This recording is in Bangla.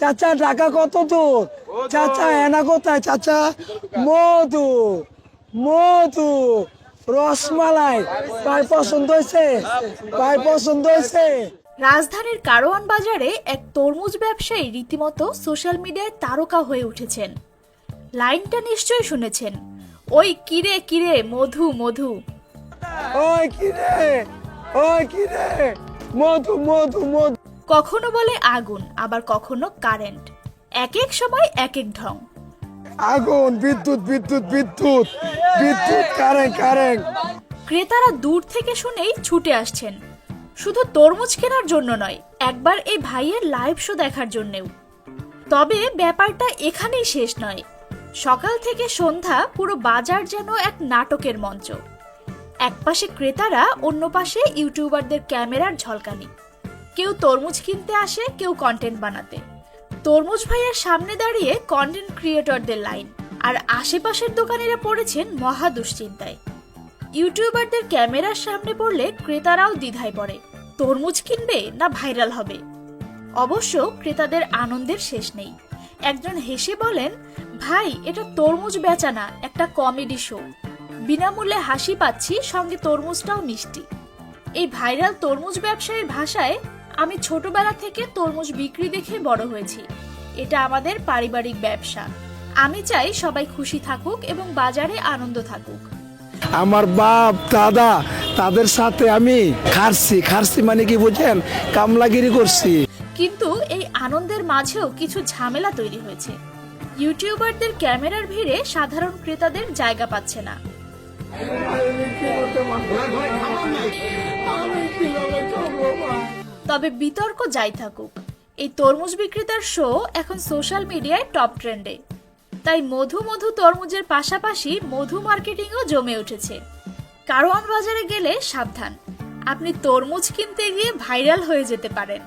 চাচা ঢাকা কত দূর? চাচা এনা কোথায়? চাচা মধু মধু রসমালাই। ভাই পছন্দ হয়েছে? ভাই পছন্দ হয়েছে? রাজধানীর কারওয়ান বাজারে এক তরমুজ ব্যবসায়ী রীতিমতো সোশ্যাল মিডিয়ায় তারকা হয়ে উঠেছেন। লাইনটা নিশ্চয়ই শুনেছেন। ওই কিরে কিরে মধু মধু। ওই কি রে ওই কি রে মধু মধু মধু। কখনো বলে আগুন আবার কখনো কারেন্ট। এক এক সময় এক এক ঢং। আগুন বিদ্যুৎ বিদ্যুৎ বিদ্যুৎ। বিদ্যুৎ কারেন্ট কারেন্ট। ক্রেতারা দূর থেকে শুনেই ছুটে আসছেন। শুধু তরমুজ কেনার জন্য নয় একবার এই ভাইয়ের লাইভ শো দেখার জন্যেও। তবে ব্যাপারটা এখানেই শেষ নয়। সকাল থেকে সন্ধ্যা পুরো বাজার যেন এক নাটকের মঞ্চ। একপাশে ক্রেতারা অন্য পাশে ইউটিউবারদের ক্যামেরার ঝলকানি। কেউ তরমুজ কিনতে আসে, কেউ কন্টেন্ট বানাতে। তরমুজ ভাইয়ের সামনে দাঁড়িয়ে কন্টেন্ট ক্রিয়েটরদের লাইন, আর আশেপাশের দোকানিরা পড়েছেন মহা দুশ্চিন্তায়। ইউটিউবারদের ক্যামেরার সামনে পড়লে ক্রেতারাও দ্বিধায় পড়ে, তরমুজ কিনবে না ভাইরাল হবে? অবশ্য ক্রেতাদের আনন্দের শেষ নেই। একজন হেসে বলেন, ভাই, এটা তরমুজ বেচা না, একটা কমেডি শো বিনামূল্যে হাসি পাচ্ছি, সঙ্গে তরমুজটাও মিষ্টি। এই ভাইরাল তরমুজ ব্যবসায়ীর ভাষায় আমি ছোটবেলা থেকে তরমুজ বিক্রি দেখে বড় হয়েছি। এটা আমাদের পারিবারিক ব্যবসা। আমি চাই সবাই খুশি থাকুক এবং বাজারে আনন্দ থাকুক। আমার বাপ দাদা তাদের সাথে আমি খারছি খারছি মানে কি বুঝেন? কামলাগিরি করছি। কিন্তু এই আনন্দের মাঝেও কিছু ঝামেলা তৈরি হয়েছে। ইউটিউবারদের ক্যামেরার ভিড়ে সাধারণ ক্রেতাদের জায়গা পাচ্ছে না। তবে বিতর্ক যাই থাকুক। এই তরমুজ বিক্রেতার শো এখন সোশ্যাল মিডিয়ায় টপ ট্রেন্ডে তাই মধু মধু তরমুজের পাশাপাশি মধু মার্কেটিংও জমে উঠেছে। কারওয়ান বাজারে গেলে সাবধান। আপনি তরমুজ কিনতে গিয়ে ভাইরাল হয়ে যেতে পারেন।